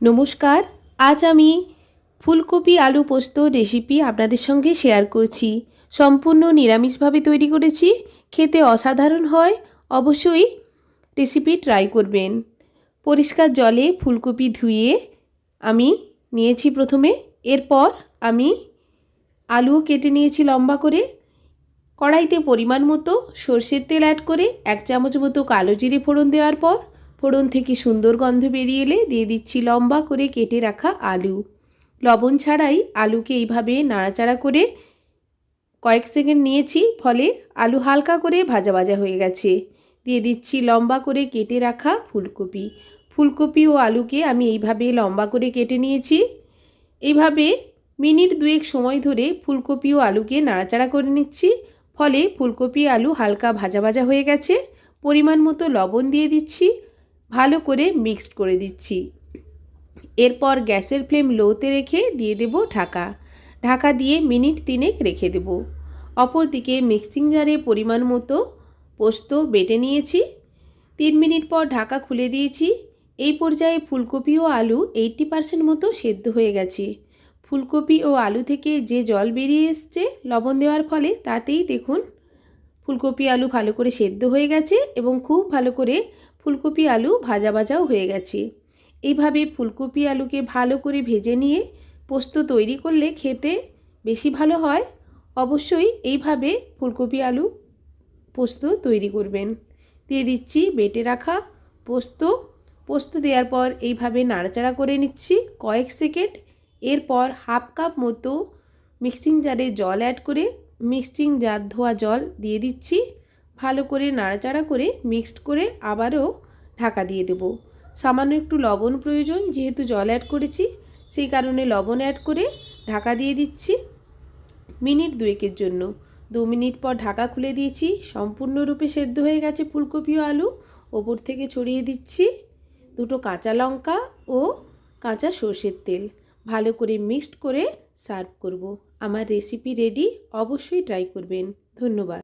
নমস্কার, আজ আমি ফুলকপি, আলু পোস্ত রেসিপি আপনাদের সঙ্গে শেয়ার করছি। সম্পূর্ণ নিরামিষভাবে তৈরি করেছি, খেতে অসাধারণ হয়, অবশ্যই রেসিপি ট্রাই করবেন। পরিষ্কার জলে ফুলকপি ধুয়ে আমি নিয়েছি প্রথমে, এরপর আমি আলুও কেটে নিয়েছি লম্বা করে, কড়াইতে পরিমাণ মতো সর্ষের তেল অ্যাড করে, এক চামচ মতো কালো জিরে ফোড়ন দেওয়ার পর ফোড়ন থেকে সুন্দর গন্ধ বেরিয়ে এলে দিয়ে দিচ্ছি লম্বা করে কেটে রাখা আলু। লবণ ছাড়াই আলুকে এইভাবে নাড়াচাড়া করে কয়েক সেকেন্ড নিয়েছি, ফলে আলু হালকা করে ভাজা ভাজা হয়ে গেছে। দিয়ে দিচ্ছি লম্বা করে কেটে রাখা ফুলকপি। ফুলকপি ও আলুকে আমি এইভাবে লম্বা করে কেটে নিয়েছি। এইভাবে মিনিট দুয়েক সময় ধরে ফুলকপি ও আলুকে নাড়াচাড়া করে নিচ্ছি, ফলে ফুলকপি আলু হালকা ভাজা ভাজা হয়ে গেছে। পরিমাণ মতো লবণ দিয়ে দিচ্ছি ভালো করে মিক্সড করে দিচ্ছি। এরপর গ্যাসের ফ্লেম লোতে রেখে দিয়ে দেব ঢাকা। ঢাকা দিয়ে মিনিট তিনেক রেখে দেব। অপরদিকে মিক্সিং জারে পরিমাণ মতো পোস্ত বেটে নিয়েছি। তিন মিনিট পর ঢাকা খুলে দিয়েছি। এই পর্যায়ে ফুলকপি ও আলু এইটটি পার্সেন্ট মতো সেদ্ধ হয়ে গেছে। ফুলকপি ও আলু থেকে যে জল বেরিয়ে এসছে লবণ দেওয়ার ফলে তাতেই দেখুন ফুলকপি আলু ভালো করে সেদ্ধ হয়ে গেছে এবং খুব ভালো করে ফুলকপি আলু ভাজা ভাজাও হয়ে গেছে। এইভাবে ফুলকপি আলুকে ভালো করে ভেজে নিয়ে পোস্ত তৈরি করলে খেতে বেশি ভালো হয়। অবশ্যই এইভাবে ফুলকপি আলু পোস্ত তৈরি করবেন। দিয়ে দিচ্ছি বেটে রাখা পোস্ত। পোস্ত দেওয়ার পর এইভাবে নাড়াচাড়া করে নিচ্ছি কয়েক সেকেন্ড। এরপর হাফ কাপ মতো মিক্সিং জারে জল অ্যাড করে মিক্সিং জার ধোয়া জল দিয়ে দিচ্ছি। ভালো করে নাড়াচাড়া করে মিক্সড করে আবারও ঢাকা দিয়ে দেব। সামান্য একটু লবণ প্রয়োজন, যেহেতু জল অ্যাড করেছি, সেই কারণে লবণ অ্যাড করে ঢাকা দিয়ে দিচ্ছি মিনিট দুয়েকের জন্য। দু মিনিট পর ঢাকা খুলে দিয়েছি। সম্পূর্ণরূপে সেদ্ধ হয়ে গেছে ফুলকপি ও আলু। ওপর থেকে ছড়িয়ে দিচ্ছি দুটো কাঁচা লঙ্কা ও কাঁচা সর্ষের তেল। ভালো করে মিক্সড করে সার্ভ করব। আমার রেসিপি রেডি অবশ্যই ট্রাই করবেন। ধন্যবাদ।